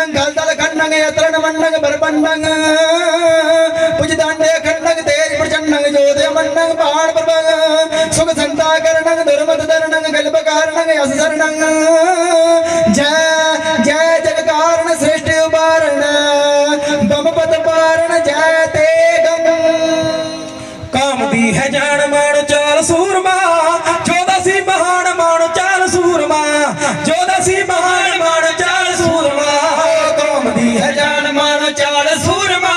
கண்ணங் கல்தல கண்ணங்க எத்தன மண்ணங்க பரபண்ணங்க புஜ தாண்டே கண்ணங்க தேரி பிரச்சன்னங்க ஜோதய மண்ணங்க பாட பரபங்க சுக சந்தா கரணங்க தர்மத தரணங்க கல்ப காரணங்க அச சரணங்க ஜய ஜய ஜக காரண சிருஷ்டி உபாரண பமபத பாரண ஜய தேகம் காமதி है जान मान चाल सूरमा ਮਾਨ ਚਾਲ ਸੂਰਮਾ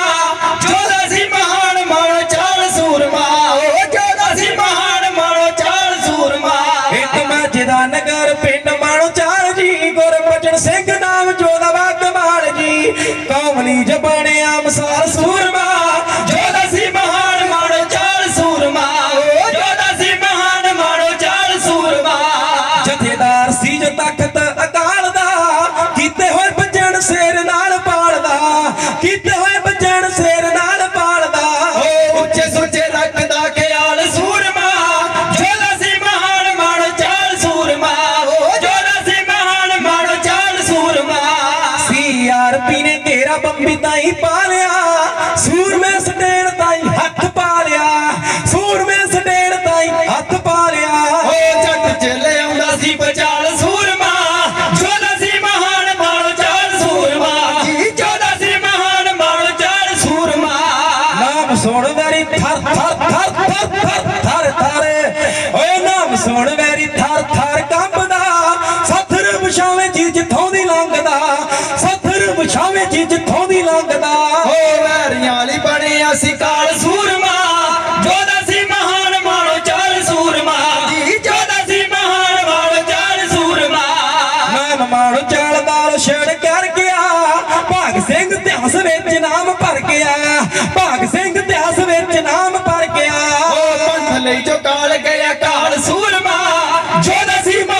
ਜੋਦਾ ਸੀ ਮਹਾਨ ਮਾਨ ਚਾਲ ਸੂਰਮਾ ਓ ਜੋਦਾ ਸੀ ਮਹਾਨ ਮਾਨ ਚਾਲ ਸੂਰਮਾ। ਇੱਕ ਮਾਝੇ ਦਾ ਨਗਰ ਪਿੰਡ ਮਾਣੋ ਚਾਲ ਜੀ ਗੁਰਬਚਨ ਸਿੰਘ ਨਾਮ ਜੋਦਾ ਵਾ ਕਮਾਲ ਜੀ। ਕੌਮਲੀ ਜਬਾਣਿਆ ਮਸਾਲ ਸੂਰਮਾ ਜੋਦਾ ਸੀ ਮਹਾਨ ਮਾਣੋ ਚਾਲ ਸੂਰਮਾ। ਓ ਜੋਦਾ ਸੀ ਮਹਾਨ ਮਾਨ ਚਾਲ ਸੂਰਮਾ। ਜਥੇਦਾਰ ਸੀ ਜੋ ਤਖਤ ਕੀਤੇ ਹੋਏ ਬੱਜਣ ਸ਼ੇਰ ਨਾਲ ਪਾਲਦਾ। ਓ ਉੱਚੇ ਸੁੱਚੇ ਰੱਖਦਾ ਖਿਆਲ ਸੂਰਮਾ। ਜੋਦਾ ਸੀ ਮਹਾਨ ਮਾਨ ਚਾਲ ਸੂਰਮਾ। ਓ ਜੋਦਾ ਸੀ ਮਹਾਨ ਮਾਨ ਚਾਲ ਸੂਰਮਾ। ਸੀਆਰਪੀ ਨੇ ਘੇਰਾ ਬੰਬੀ ਤਾਈ ਪਾ ਲਿਆ। ਸੂਰਮੇ ਸੁਣ ਮੇਰੀ ਥਰ ਥਰ ਥਰ ਥਰ ਥਰ ਥਰ ਥਰ। ਓਏ ਨਾਮ ਸੁਣ ਵੈਰੀ ਥਰ ਥਰ ਕੰਬਦਾ। ਸੱਥਰ ਵਿਛਾਵੇਂ ਜੀ ਜਿੱਥੋਂ ਦੀ ਲੰਘਦਾ। ਸੱਥਰ ਵਿਛਾਵੇਂ ਜੀ ਜਿੱਥੋਂ ਦੀ ਲੰਘਦਾ। ਓ ਵੈਰੀਆਂ ਵਾਲੀ ਬਣਿਆ ਸੀ ਕਾਲ ਸੂਰਮਾ। ਜੋਦਾ ਸੀ ਮਹਾਨ ਮਾਨ ਚਾਲ ਸੂਰਮਾ। ਜੀ ਜੋਦਾ ਸੀ ਮਹਾਨ ਮਾਨ ਚਾਲ ਸੂਰਮਾ। ਨਾਮ ਮਾਣੋ ਚਾਲਦਾਰ ਛੇੜ ਚਲ ਗਿਆ ਕਾਲ ਸੂਰਮਾ ਜੋ ਨਸੀਬ